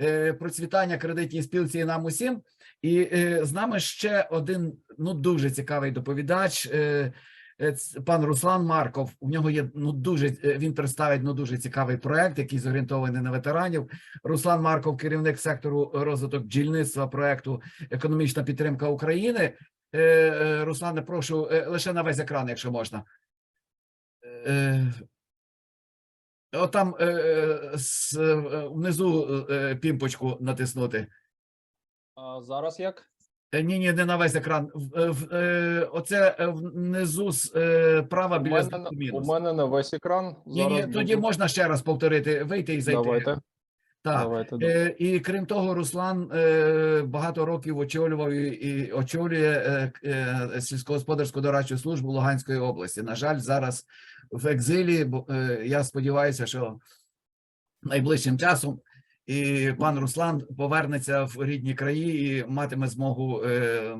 е, процвітання кредитній спілці і нам усім. І е, з нами ще один ну дуже цікавий доповідач. е, Пан Руслан Марков. У нього є ну дуже він представить ну дуже цікавий проект, який зорієнтований на ветеранів. Руслан Марков, керівник сектору розвиток бджільництва проекту Економічна підтримка України. Руслане, прошу лише на весь екран, якщо можна. Отам е, е, с- е, внизу е, пімпочку натиснути. А зараз як? Ні, ні, не на весь екран. Оце внизу справа У біля мене, знаку на- у мене на весь екран. Ні, ні, тоді можна ще раз повторити, вийти і зайти. Давайте. Так. Давайте. Е, І крім того, Руслан е, багато років очолював і, і очолює е, е, сільськогосподарську дорадчу службу Луганської області. На жаль, зараз в екзилі. бо, е, Я сподіваюся, що найближчим часом і пан Руслан повернеться в рідні краї і матиме змогу е,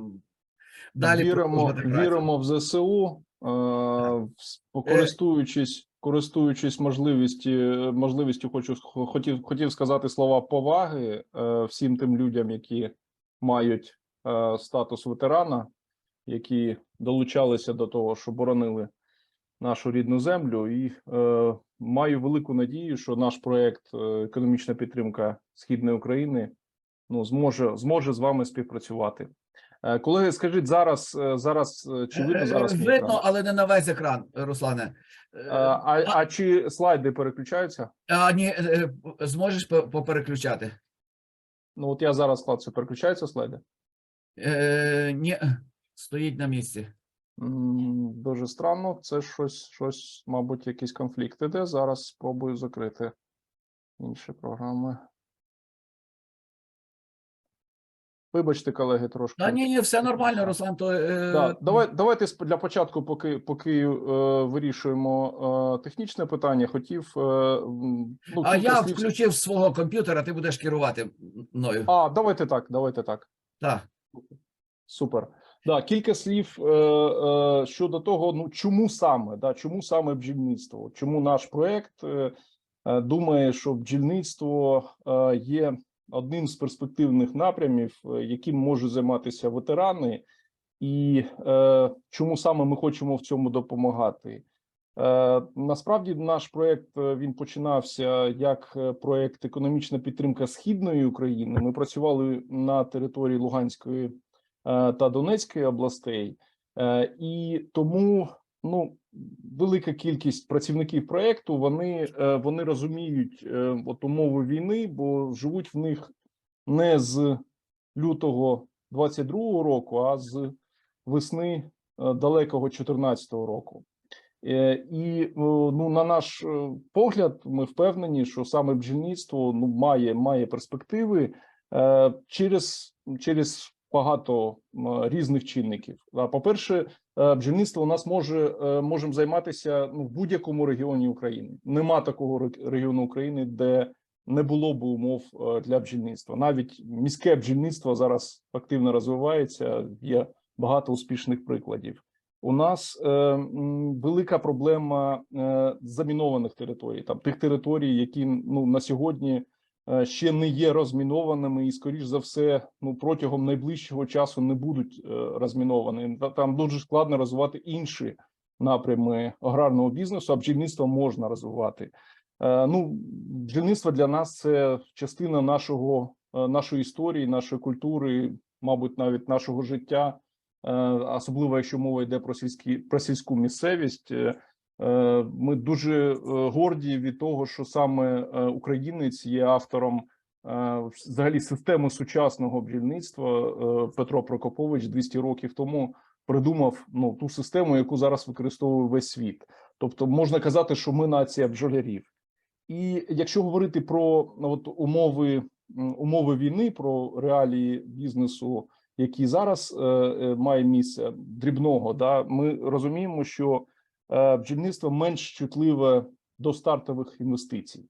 далі віримо, віримо в ЗСУ, е, с- користуючись, можливості, можливістю, хочу хотів, хотів сказати слова поваги е, всім тим людям, які мають е, статус ветерана, які долучалися до того, що боронили нашу рідну землю, і е, маю велику надію, що наш проект е, економічна підтримка східної України ну зможе зможе з вами співпрацювати. Е, Колеги, скажіть зараз, е, зараз е, чи видно зараз мій видно, екран? але не на весь екран, Руслане. Е, А, а чи слайди переключаються? А ні, зможеш попереключати? Ну от я зараз клацаю, переключаються слайди. Е, ні, стоїть на місці. Дуже странно. Це щось, щось, мабуть, якийсь конфлікт іде. Зараз спробую закрити інші програми. Вибачте, колеги, трошки. Та ні, ні, все нормально, Руслан. То, е, Да, давай, давайте для початку, поки, поки е, вирішуємо е, технічне питання, хотів. Е, ну, А я слів- включив свого комп'ютера, ти будеш керувати мною. А, давайте так, давайте так. Так. Супер. Да, кілька слів е, е, щодо того, ну чому саме, да, чому саме бджільництво? Чому наш проект е, е, думає, що бджільництво е, є одним з перспективних напрямів, е, яким можуть займатися ветерани, і е, чому саме ми хочемо в цьому допомагати? Е, насправді наш проект е, він починався як е, проект економічна підтримка східної України. Ми працювали на території Луганської та Донецької областей, і тому ну велика кількість працівників проекту вони, е, вони розуміють е, от умови війни, бо живуть в них не з лютого 22-го року, а з весни е, далекого 14-го року. І ну, на наш погляд, ми впевнені, що саме бджільництво ну має має перспективи через, через багато різних чинників. А по-перше, е, бджільництво у нас може е, можемо займатися ну в будь-якому регіоні України. Нема такого регіону України, де не було б умов е, для бджільництва. Навіть міське бджільництво зараз активно розвивається. Є багато успішних прикладів. У нас е, велика проблема е, замінованих територій, там тих територій, які ну на сьогодні ще не є розмінованими, і скоріш за все, ну протягом найближчого часу не будуть е, розміновані. Там дуже складно розвивати інші напрями аграрного бізнесу, а бджільництво можна розвивати. Е, ну, бджільництво для нас це частина нашого е, нашої історії, нашої культури, мабуть, навіть нашого життя. Е, особливо якщо мова йде про сільські про сільську місцевість. Е, Ми дуже е, горді від того, що саме е, українець є автором взагалі системи сучасного бджільництва. Петро Прокопович 200 років тому придумав ну ту систему, яку зараз використовує весь світ. Тобто можна казати, що ми нація бджолярів. І якщо говорити про ну, от умови умови війни, про реалії бізнесу який зараз е, має місце дрібного, да ми розуміємо, що бджільництво менш чутливе до стартових інвестицій.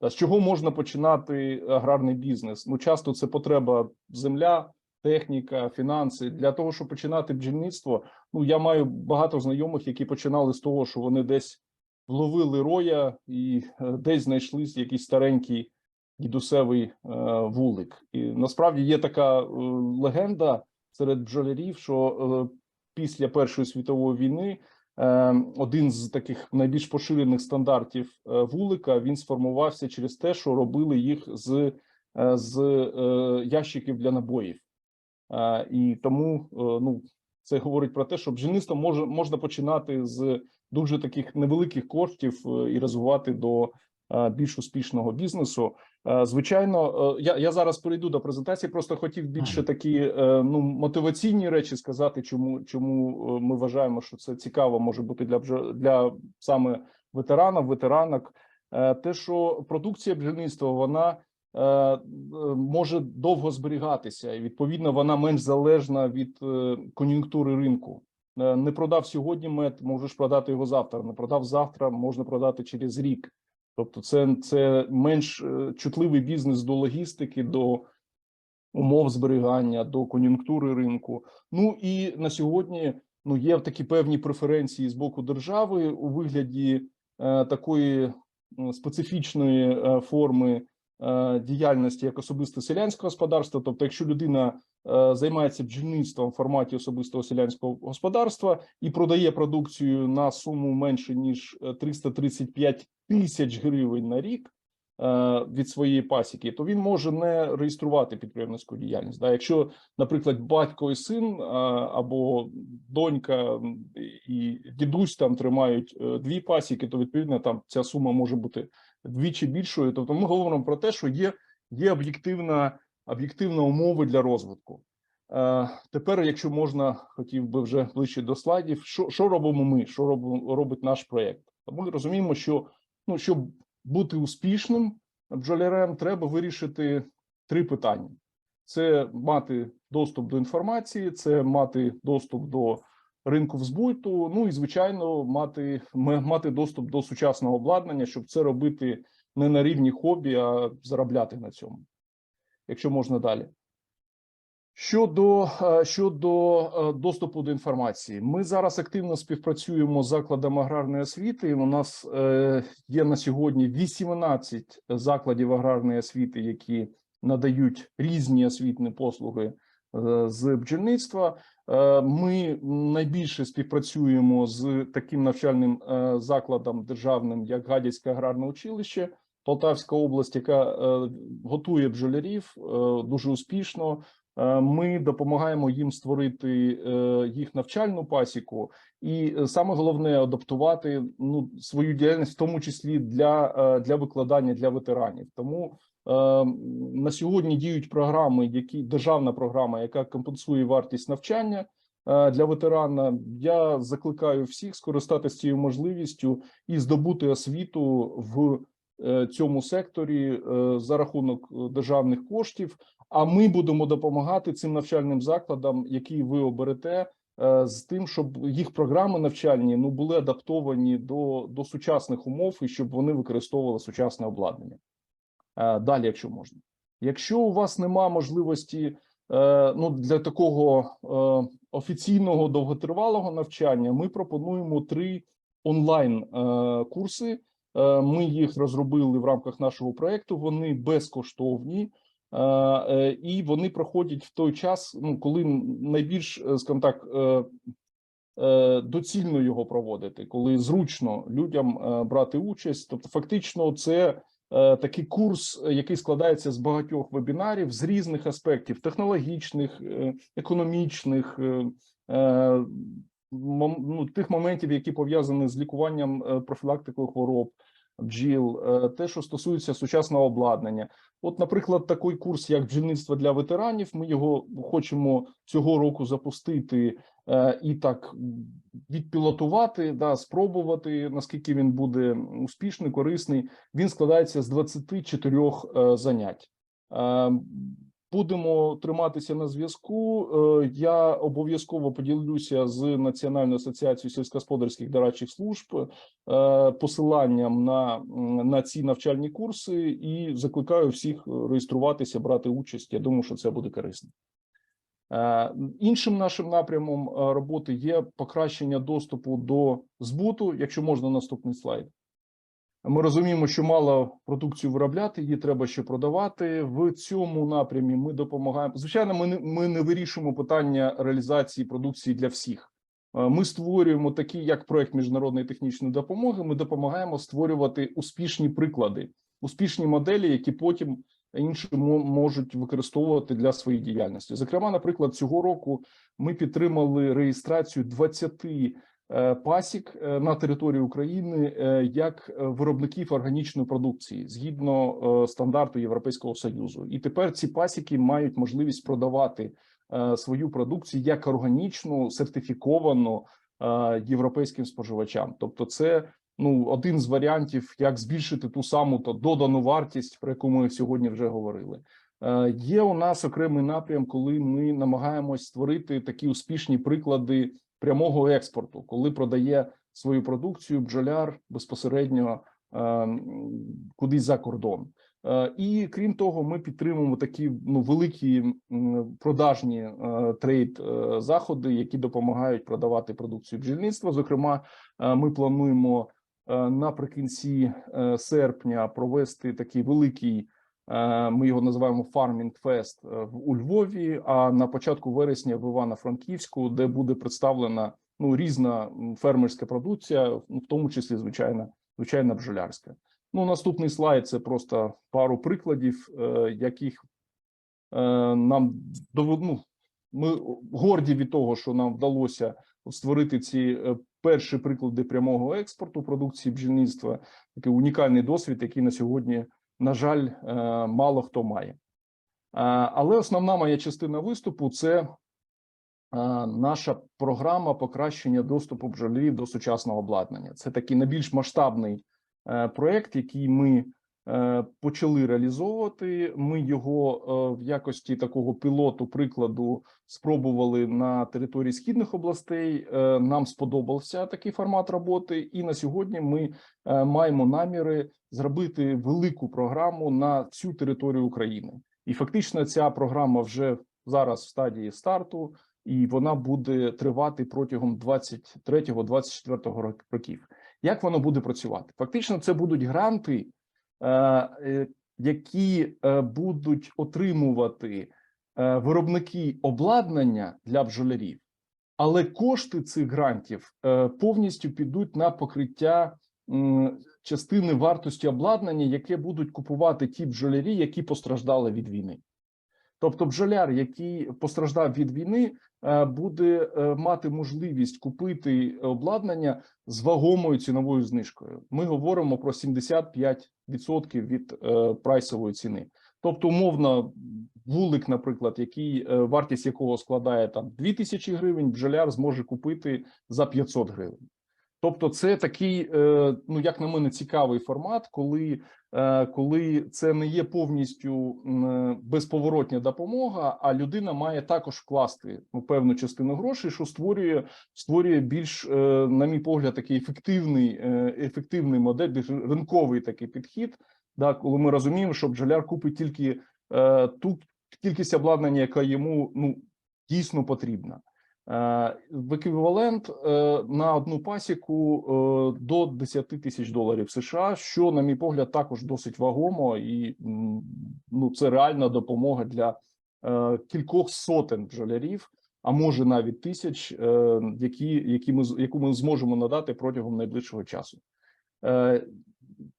З чого можна починати аграрний бізнес? Ну часто це потреба земля, техніка, фінанси для того, щоб починати бджільництво. Ну я маю багато знайомих, які починали з того, що вони десь вловили роя і е, десь знайшли якийсь старенький дідусевий е, вулик. І насправді є така е, легенда серед бджолярів, що е, після Першої світової війни е, один з таких найбільш поширених стандартів е, вулика він сформувався через те, що робили їх з, е, з е, ящиків для набоїв. І тому ну, це говорить про те, що бджільництво може можна починати з дуже таких невеликих коштів і розвивати до більш успішного бізнесу. Е, Звичайно, е, я, я зараз перейду до презентації. Просто хотів більше такі е, ну мотиваційні речі сказати, чому чому е, ми вважаємо, що це цікаво може бути для для саме ветеранів, ветеранок. Е, Те, що продукція бджільництва вона е, е, може довго зберігатися, і відповідно вона менш залежна від е, кон'юнктури ринку. Е, Не продав сьогодні мед, можеш продати його завтра. Не продав завтра, можна продати через рік. Тобто, це, це менш е, чутливий бізнес до логістики, до умов зберігання, до кон'юнктури ринку. Ну і на сьогодні ну є такі певні преференції з боку держави у вигляді е, такої специфічної е, форми діяльності як особисте селянське господарство. Тобто, якщо людина е, займається бджільництвом в форматі особистого селянського господарства і продає продукцію на суму менше ніж е, 335 тисяч гривень на рік. е, Від своєї пасіки, то він може не реєструвати підприємницьку діяльність. Да, якщо, наприклад, батько і син або донька і дідусь там тримають е, дві пасіки, то відповідно там ця сума може бути вдвічі більшою. Тобто, ми говоримо про те, що є, є об'єктивна об'єктивна умови для розвитку. Е, тепер, якщо можна, хотів би вже ближче до слайдів, що, що робимо ми? Що робимо робить наш проєкт? Ми розуміємо, що ну щоб бути успішним бджолярем, треба вирішити три питання: це мати доступ до інформації, це мати доступ до ринку збуту. Ну і звичайно, мати мати доступ до сучасного обладнання, щоб це робити не на рівні хобі, а заробляти на цьому. Якщо можна далі. Щодо, е, щодо е, доступу до інформації, ми зараз активно співпрацюємо з закладами аграрної освіти. У нас е, є на сьогодні 18 закладів аграрної освіти, які надають різні освітні послуги з бджільництва. Е, Ми найбільше співпрацюємо з таким навчальним е, закладом державним, як Гадяцьке аграрне училище, Полтавська область, яка е, готує бджолярів дуже успішно. Ми допомагаємо їм створити їх навчальну пасіку, і саме головне адаптувати ну свою діяльність, в тому числі для, для викладання для ветеранів. Тому на сьогодні діють програми, які державна програма, яка компенсує вартість навчання е, для ветерана. Я закликаю всіх скористатися цією можливістю і здобути освіту в е, цьому секторі е, за рахунок державних коштів. А ми будемо допомагати цим навчальним закладам, які ви оберете, з тим, щоб їх програми навчальні ну були адаптовані до, до сучасних умов і щоб вони використовували сучасне обладнання. Е, Далі, якщо можна, якщо у вас нема можливості е, ну для такого е, офіційного довготривалого навчання, ми пропонуємо три онлайн курси. Ми їх розробили в рамках нашого проекту. Вони безкоштовні. І вони проходять в той час, ну коли найбільш, скажімо так, доцільно його проводити, коли зручно людям брати участь. Тобто, фактично, це такий курс, е, який складається з багатьох вебінарів з різних аспектів: технологічних, е, економічних, е, е, ну, тих моментів, які пов'язані з лікуванням е, профілактикою хвороб. Бджіл, е, те, що стосується сучасного обладнання, От, наприклад, такий курс, як бджільництво для ветеранів, ми його хочемо цього року запустити е, і так відпілотувати, да, спробувати, наскільки він буде успішний, корисний. Він складається з 24 е, занять. Будемо триматися на зв'язку. Е, Я обов'язково поділюся з Національною асоціацією сільськогосподарських дорадчих служб е, посиланням на, на ці навчальні курси і закликаю всіх реєструватися, брати участь. Я думаю, що це буде корисно. Е, Іншим нашим напрямом роботи є покращення доступу до збуту. Якщо можна, наступний слайд. Ми розуміємо, що мало продукцію виробляти, її треба ще продавати. В цьому напрямі ми допомагаємо. Звичайно, ми не, ми не вирішуємо питання реалізації продукції для всіх. Е, Ми створюємо такі, як проект міжнародної технічної допомоги. Ми допомагаємо створювати успішні приклади, успішні моделі, які потім інші мо- можуть використовувати для своєї діяльності. Зокрема, наприклад, цього року ми підтримали реєстрацію 20 е, пасік е, на території України е, як е, виробників органічної продукції згідно е, стандарту Європейського союзу. І тепер ці пасіки мають можливість продавати е, свою продукцію як органічну, сертифіковану е, європейським споживачам. Тобто, це ну один з варіантів, як збільшити ту саму то додану вартість, про яку ми сьогодні вже говорили. Е, Є у нас окремий напрям, коли ми намагаємось створити такі успішні приклади прямого експорту, коли продає свою продукцію бджоляр безпосередньо е, кудись за кордон. Е, І крім того, ми підтримуємо такі ну великі продажні е, трейд заходи, які допомагають продавати продукцію бджільництва. Зокрема, ми плануємо наприкінці серпня провести такий великий. Е, Ми його називаємо Farming Fest е, у Львові. А на початку вересня в Івано-Франківську, де буде представлена ну різна фермерська продукція, в тому числі звичайно, звичайно бджолярська. Ну, наступний слайд це просто пару прикладів, е, яких нам ну, Ми горді від того, що нам вдалося створити ці перші приклади прямого експорту продукції бджільництва. Такий унікальний досвід, який на сьогодні, на жаль, е, мало хто має. Е, Але основна моя частина виступу це е, наша програма покращення доступу бджолярів до сучасного обладнання. Це такий найбільш масштабний проєкт, який ми почали реалізовувати. Ми його е, в якості такого пілоту прикладу спробували на території східних областей. Е, Нам сподобався такий формат роботи, і на сьогодні ми е, маємо наміри зробити велику програму на всю територію України. І фактично ця програма вже зараз в стадії старту, і вона буде тривати протягом 23-24 років. Як воно буде працювати? Фактично, це будуть гранти, е, е, які е, будуть отримувати е, виробники обладнання для бджолярів, але кошти цих грантів е, повністю підуть на покриття частини вартості обладнання, яке будуть купувати ті бджолярі, які постраждали від війни. Тобто, бджоляр, який постраждав від війни, е, буде е, мати можливість купити обладнання з вагомою ціновою знижкою. Ми говоримо про 75% від е, прайсової ціни. Тобто, умовно, вулик, наприклад, який е, вартість якого складає там 2000 гривень, бджоляр зможе купити за 500 гривень. Тобто, це такий, е, ну як на мене, цікавий формат, коли, е, коли це не є повністю е, безповоротня допомога, а людина має також вкласти ну, певну частину грошей, що створює створює більш, е, на мій погляд, такий ефективний, е, ефективний модель, більш ринковий такий підхід. Да, коли ми розуміємо, що бджоляр купить тільки е, ту кількість обладнання, яка йому ну дійсно потрібна. Е, В еквівалент е, на одну пасіку е, до 10 тисяч доларів США, що, на мій погляд, також досить вагомо, і ну це реальна допомога для кількох сотень бджолярів, а може навіть тисяч, які, які ми яку ми зможемо надати протягом найближчого часу.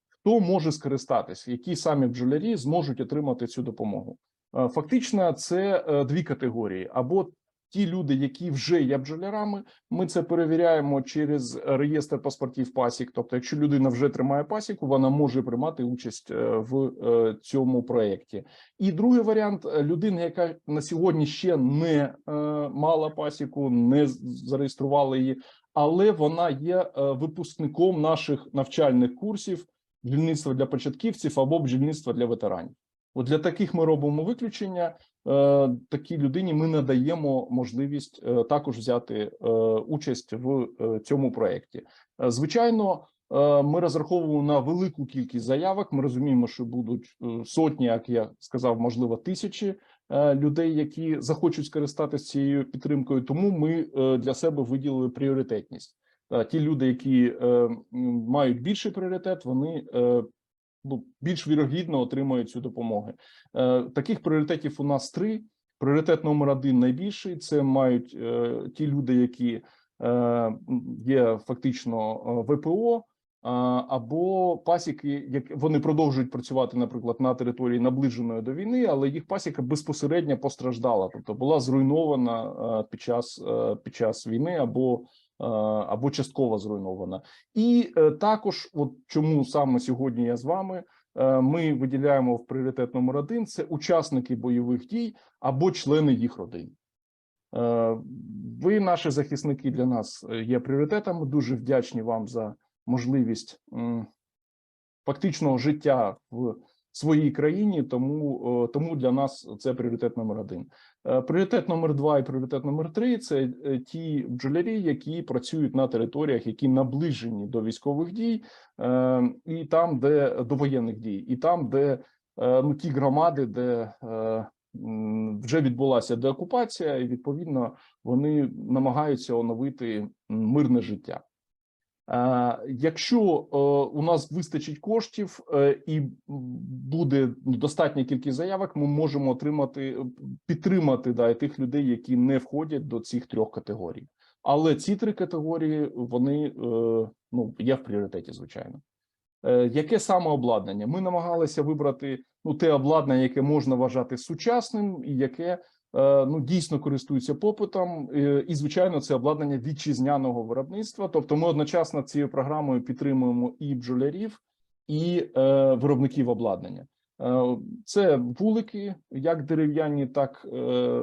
Хто може скористатись, які самі бджолярі зможуть отримати цю допомогу? Фактично, це дві категорії: або ті люди, які вже є бджолярами, ми це перевіряємо через реєстр паспортів пасік. Тобто, якщо людина вже тримає пасіку, вона може приймати участь е, в е, цьому проєкті. І другий варіант е, людина, яка на сьогодні ще не мала пасіку, не зареєструвала її, але вона є випускником наших навчальних курсів бджільництва для початківців або бджільництва для ветеранів. От для таких ми робимо виключення. Е, Такій людині ми надаємо можливість е, також взяти е, участь в цьому проєкті. Звичайно, ми розраховуємо на велику кількість заявок. Ми розуміємо, що будуть сотні, як я сказав, можливо, тисячі людей, які захочуть скористатися цією підтримкою. Тому ми для себе виділили пріоритетність. Ті люди, які мають більший пріоритет, вони ну, більш вірогідно отримають цю допомогу. Е, Таких пріоритетів у нас три. Пріоритет номер один найбільший це мають е, ті люди, які е, є фактично ВПО. Або пасіки, як вони продовжують працювати, наприклад, на території наближеної до війни, але їх пасіка безпосередньо постраждала, тобто була зруйнована під час під час війни, або або частково зруйнована. І е, також, от чому саме сьогодні я з вами, е, ми виділяємо в пріоритет номер один: це учасники бойових дій або члени їх родин. Е, Ви, наші захисники, для нас е, є пріоритетом. Ми дуже вдячні вам за можливість фактичного життя в своїй країні. Тому, е, тому для нас це пріоритет номер один. Е, Пріоритет номер два і пріоритет номер три це е, ті бджолярі, які працюють на територіях, які наближені до військових дій, е, і там, де до воєнних дій, і там, де ну ті громади, де вже відбулася деокупація, і відповідно вони намагаються оновити мирне життя. Е, Якщо е, у нас вистачить коштів е, і буде достатня кількість заявок, ми можемо отримати підтримати да, тих людей, які не входять до цих трьох категорій. Але ці три категорії вони ну є в пріоритеті, звичайно. Яке саме обладнання? Ми намагалися вибрати ну те обладнання, яке можна вважати сучасним, і яке ну дійсно користується попитом. Е, І звичайно, це обладнання вітчизняного виробництва. Тобто, ми одночасно цією програмою підтримуємо і бджолярів, і е, виробників обладнання. Е, Це вулики, як дерев'яні, так е,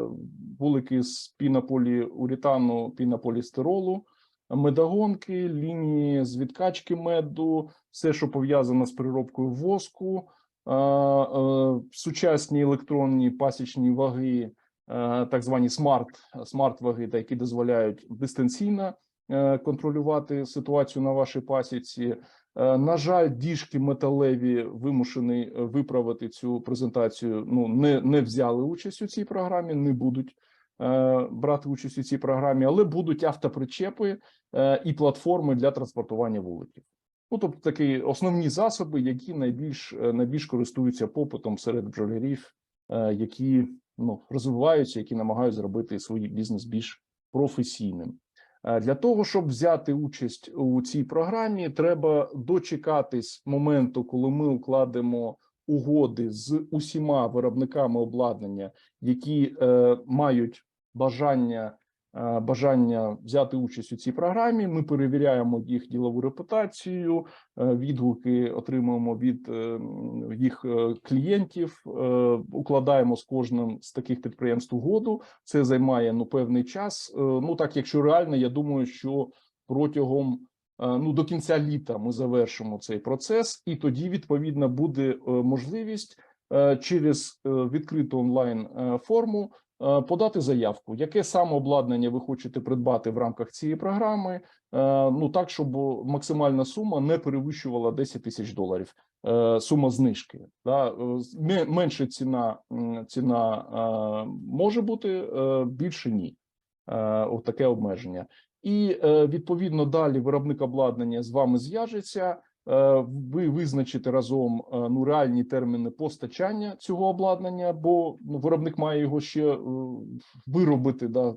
вулики з пінополіуретану, пінополістиролу, медогонки, лінії з відкачки меду, все, що пов'язано з переробкою воску, е, е, сучасні електронні пасічні ваги, е, так звані смарт, смарт-ваги, та які дозволяють дистанційно е, контролювати ситуацію на вашій пасіці. Е, На жаль, діжки металеві вимушений е, виправити цю презентацію. Ну не, не взяли участь у цій програмі, не будуть е, брати участь у цій програмі, але будуть автопричепи е, і платформи для транспортування вуликів. Ну, тобто такі основні засоби, які найбільш е, найбільш користуються попитом серед бджолярів, е, які ну розвиваються, які намагаються зробити свій бізнес більш професійним. Е, Для того щоб взяти участь у цій програмі, треба дочекатись моменту, коли ми укладемо угоди з усіма виробниками обладнання, які е, мають бажання, бажання взяти участь у цій програмі. Ми перевіряємо їх ділову репутацію, е, відгуки отримуємо від е, їх е, клієнтів, е, укладаємо з кожним з таких підприємств угоду. Це займає ну певний час. Е, Ну так, якщо реально, я думаю, що протягом е, ну до кінця літа ми завершимо цей процес, і тоді відповідно буде е, можливість е, через е, відкриту онлайн е, форму е, подати заявку, яке саме обладнання ви хочете придбати в рамках цієї програми. е, Ну так, щоб максимальна сума не перевищувала 10 тисяч доларів. е, Сума знижки да е, менше ціна ціна е, може бути е, більше ні. Е, таке обмеження. І е, відповідно далі виробник обладнання з вами зв'яжеться. Е, Ви визначите разом е, ну реальні терміни постачання цього обладнання, бо ну, виробник має його ще е, виробити, да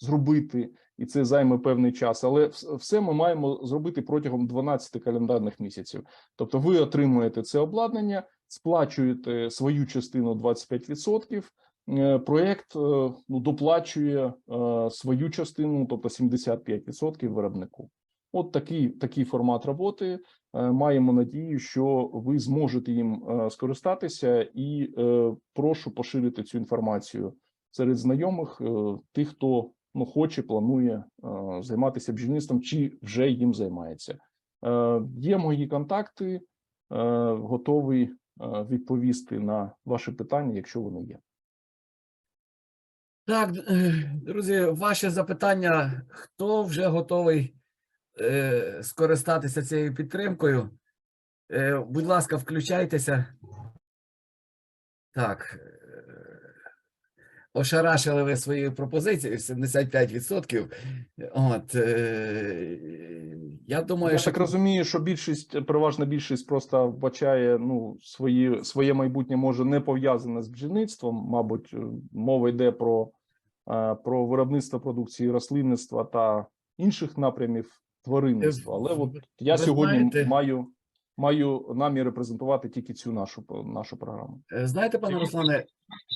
зробити, і це займе певний час. Але все ми маємо зробити протягом 12 календарних місяців. Тобто, ви отримуєте це обладнання, сплачуєте свою частину 25%, е, Проєкт ну, доплачує свою частину, тобто 75% виробнику. От такий, такий формат роботи. Е, Маємо надію, що ви зможете їм е, скористатися, і е, прошу поширити цю інформацію серед знайомих, тих, хто ну, хоче, планує займатися бджільництвом чи вже їм займається. Є мої контакти, готовий відповісти на ваші питання, якщо вони є. Так, друзі, ваше запитання: хто вже готовий е, скористатися цією підтримкою? Е, будь ласка, включайтеся. Так. е, ошарашили ви своєю пропозицією 75%. От, е, я думаю, Я що так розумію, що більшість, переважна більшість просто вбачає ну свої своє майбутнє може не пов'язане з бджільництвом. Мабуть, мова йде про, про виробництво продукції рослинництва та інших напрямів тваринництва. Але от я ви сьогодні знаєте- маю маю намір репрезентувати тільки цю нашу нашу програму. Е, Знаєте, пане Руслане,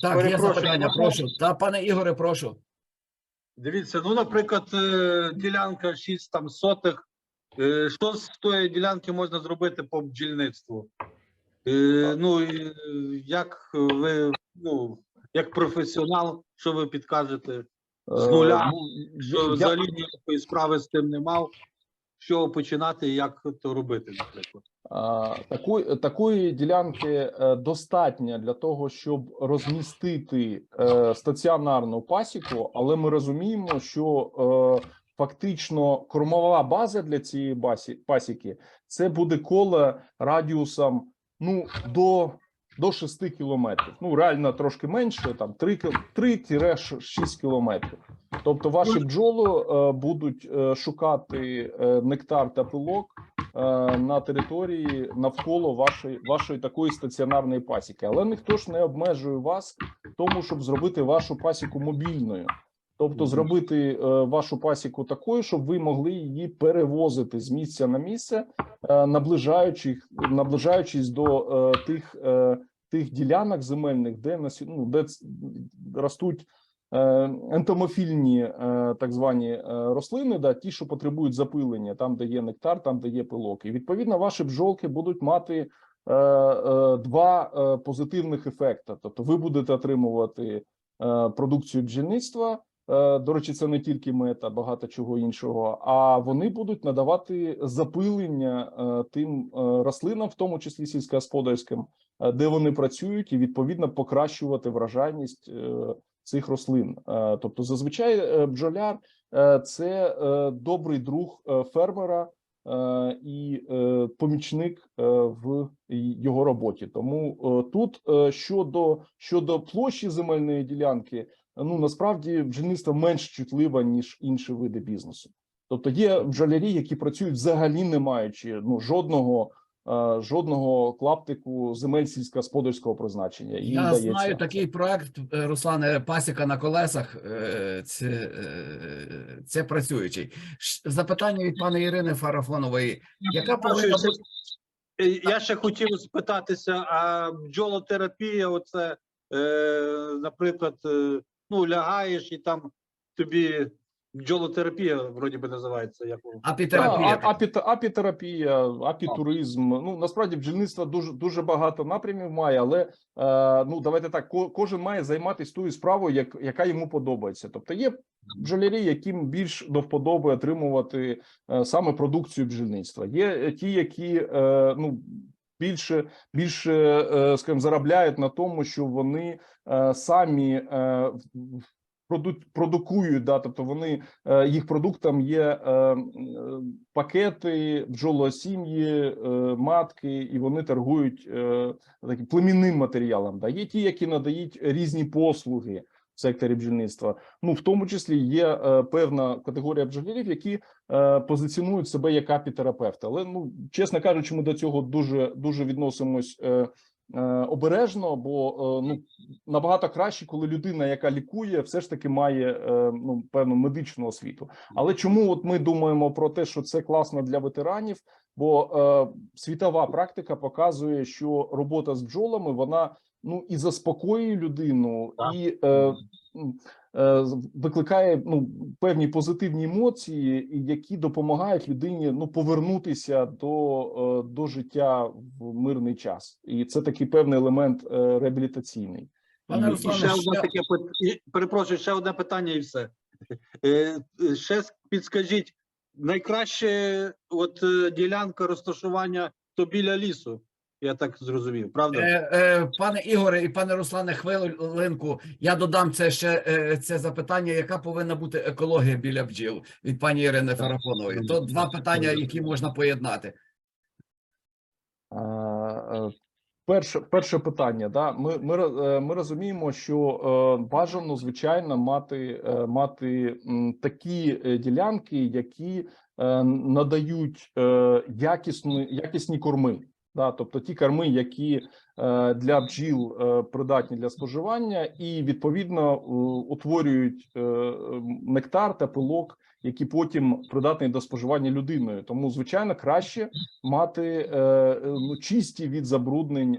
так, є Перепрошую, запитання, можна? прошу. Та, пане Ігоре, прошу. Дивіться, ну, наприклад, е, ділянка 6 там сотих. Е, Що з тої ділянки можна зробити по бджільництву? Е, Ну, е, як ви, ну, як професіонал, що ви підкажете? З нуля, Е, ну, Що я- взагалі ніякої справи з тим не мав. Чого починати як то робити, наприклад? Такої, такої ділянки е, достатньо для того, щоб розмістити е, стаціонарну пасіку, але ми розуміємо, що е, фактично кормова база для цієї пасіки це буде коло радіусом ну до, до 6 кілометрів. Ну реально трошки менше, там 3-6 кілометрів. Тобто ваші бджоли е, будуть е, шукати е, нектар та пилок на території навколо вашої вашої такої стаціонарної пасіки, але ніхто ж не обмежує вас в тому, щоб зробити вашу пасіку мобільною. Тобто зробити вашу пасіку такою, щоб ви могли її перевозити з місця на місце, наближаючись, наближаючись до тих, тих ділянок земельних, де ну, де ростуть е, ентомофільні е, так звані е, рослини, да, ті, що потребують запилення, там, де є нектар, там, де є пилок. І відповідно ваші бджолки будуть мати два позитивних ефекти. Тобто, ви будете отримувати продукцію бджільництва. До речі, це не тільки мета, багато чого іншого. А вони будуть надавати запилення тим рослинам, в тому числі сільськогосподарським, де вони працюють, і відповідно покращувати вражайність е, цих рослин. Е, Тобто, зазвичай е, бджоляр е, це е, добрий друг е, фермера е, і е, помічник е, в його роботі. Тому е, тут е, щодо щодо площі земельної ділянки, ну насправді бджільництво менш чутливе ніж інші види бізнесу. Тобто є бджолярі, які працюють взагалі не маючи ну жодного. Е, Жодного клаптику земель сільськогосподарського призначення. Їм Я дається. знаю такий проект, е, Руслане, пасіка на колесах. е, Це, це працюючий. Запитання від пані Ірини Фарафонової. Яка повинна бути Я ще хотів спитатися, а бджолотерапія, оце, е, наприклад, е, ну, лягаєш і там тобі бджолотерапія, вроді би називається, як апітерапія? А, апіт, апітерапія, апітуризм. Ну насправді бджільництво дуже дуже багато напрямів має, але е, ну давайте так. ко- кожен має займатися тою справою, як, яка йому подобається. Тобто є бджолярі, яким більш до вподоби отримувати е, саме продукцію бджільництва. Є е, ті, які е, ну. Більше більше, е, скажімо, заробляють на тому, що вони е, самі е, продукують, да, тобто вони е, їх продуктом є е, е, пакети, бджолосім'ї, матки, і вони торгують таким племінним матеріалом. Да. Є ті, які надають різні послуги в секторі бджільництва. Ну, в тому числі є певна категорія бджолярів, які позиціонують себе як апітерапевти. Але ну, чесно кажучи, ми до цього дуже дуже відносимось. Е, Обережно, бо е, ну набагато краще, коли людина, яка лікує, все ж таки має е, ну певну медичну освіту. Але чому от ми думаємо про те, що це класно для ветеранів? Бо е, світова практика показує, що робота з бджолами вона ну і заспокоює людину, Так. і викликає ну певні позитивні емоції, які допомагають людині ну повернутися до, е, до життя в мирний час, і це такий певний елемент е, реабілітаційний. Пане Руслане, ще ще- одне таке перепрошую, ще одне питання, і все. Е, е, Ще підскажіть, найкраще от е, ділянка розташування то біля лісу, я так зрозумів, правда? Е, е, Пане Ігоре і пане Руслане, хвилинку. Я додам це ще е, це запитання, яка повинна бути екологія біля бджіл від пані Ірини Фарафонової. То два питання, які можна поєднати. Е, перше, перше питання. Да, ми, ми, е, ми розуміємо, що е, бажано звичайно мати, е, мати м, такі ділянки, які е, надають е, якісні, якісні корми. Да, тобто ті корми, які е, для бджіл е, придатні для споживання, і відповідно утворюють е, нектар та пилок, які потім придатні до споживання людиною. Тому, звичайно, краще мати ну, чисті від забруднень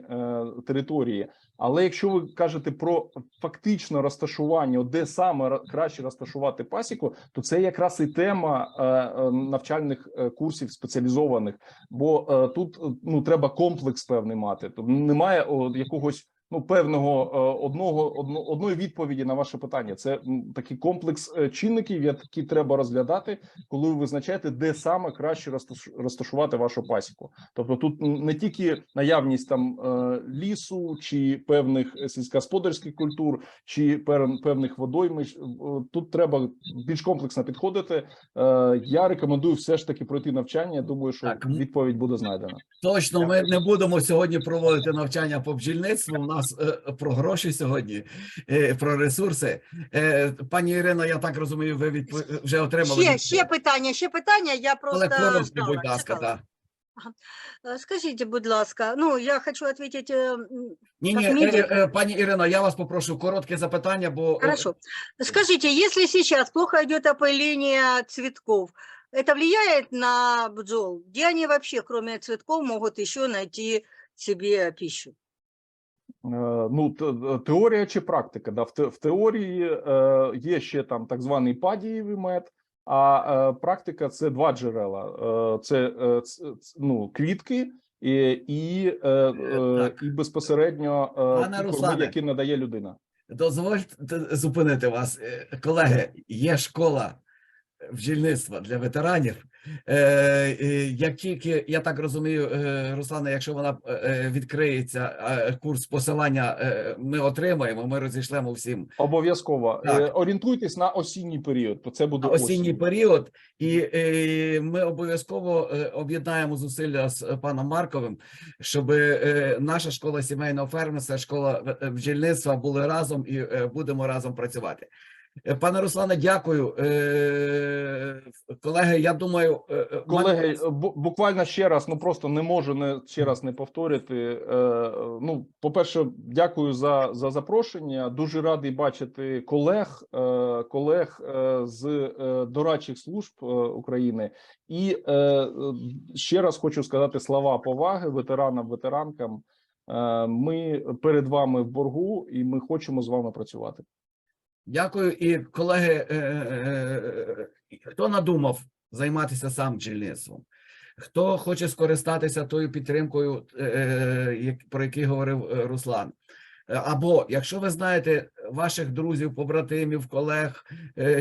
території. Але якщо ви кажете про фактичне розташування, де саме краще розташувати пасіку, то це якраз і тема е, е, навчальних е, курсів спеціалізованих. Бо тут ну треба комплекс певний мати. Тобто немає якогось ну певного е, одного одно, одної відповіді на ваше питання. Це такий комплекс е, чинників, які треба розглядати, коли ви визначаєте, де саме краще розташ- розташувати вашу пасіку. Тобто тут не тільки наявність там е, лісу чи певних сільськогосподарських культур, чи певних водоймищ. Е, Тут треба більш комплексно підходити. Я рекомендую все ж таки пройти навчання. Думаю, що Так, відповідь буде знайдена. Точно, ми не будемо сьогодні проводити навчання по бджільництву. Нас е, про гроші сьогодні, е, про ресурси. Е, пані Ірино, я так розумію, ви відпо- вже отримали. Ще, ще питання, ще питання. Я просто Але коротко, будь ласка, так. Скажіть, будь ласка, ну я хочу відповідати. Ні, ні, пані Ірино, я вас попрошу коротке запитання, бо Хорошо. Скажите, если сейчас плохо идет опыление цветков, это влияет на бджол? Где они вообще, кроме цветков, могут еще найти себе пищу? Е, Ну, теорія чи практика? Да, в, те, в теорії е, є ще там так званий падієвий мед, а е, практика це два джерела: е, це е, ну, квітки і, і, е, е, так. і безпосередньо е, корми, які надає людина. дозвольте зупинити вас. Е, Колеги, є школа бджільництва для ветеранів. Е, е, Як тільки, я так розумію, е, Руслане, якщо вона відкриється, е, курс посилання е, ми отримаємо, ми розійшлемо всім Обов'язково Е, орієнтуйтесь на осінній період, то це буде осінній осінь. період, і е, ми обов'язково об'єднаємо зусилля з паном Марковим, щоб е, наша школа сімейного фермерства, школа бджільництва були разом і е, будемо разом працювати. Е, Пане Руслане, дякую. Е, Колеги, я думаю, е, Колеги, буквально ще раз, ну просто не можу не ще раз не повторити. Ну, по-перше, дякую за, за запрошення. Дуже радий бачити колег, колег з дорадчих служб України. І ще раз хочу сказати слова поваги ветеранам, ветеранкам. Ми перед вами в боргу, і ми хочемо з вами працювати. Дякую. І колеги, е, е, е, хто надумав займатися сам бджільництвом? Хто хоче скористатися тою підтримкою, про який говорив Руслан? Або якщо ви знаєте ваших друзів, побратимів, колег,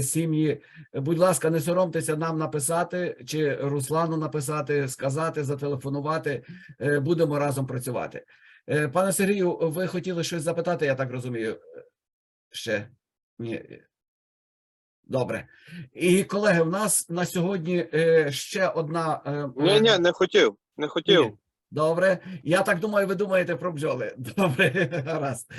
сім'ї, будь ласка, не соромтеся нам написати чи Руслану написати, сказати, зателефонувати. Будемо разом працювати. Пане Сергію, ви хотіли щось запитати, я так розумію. Ще. Добре. І колеги, в нас на сьогодні е, ще одна. е, Ні, ні, не хотів. Не хотів. Ні. Добре. Я так думаю, ви думаєте про бджоли. Добре, гаразд.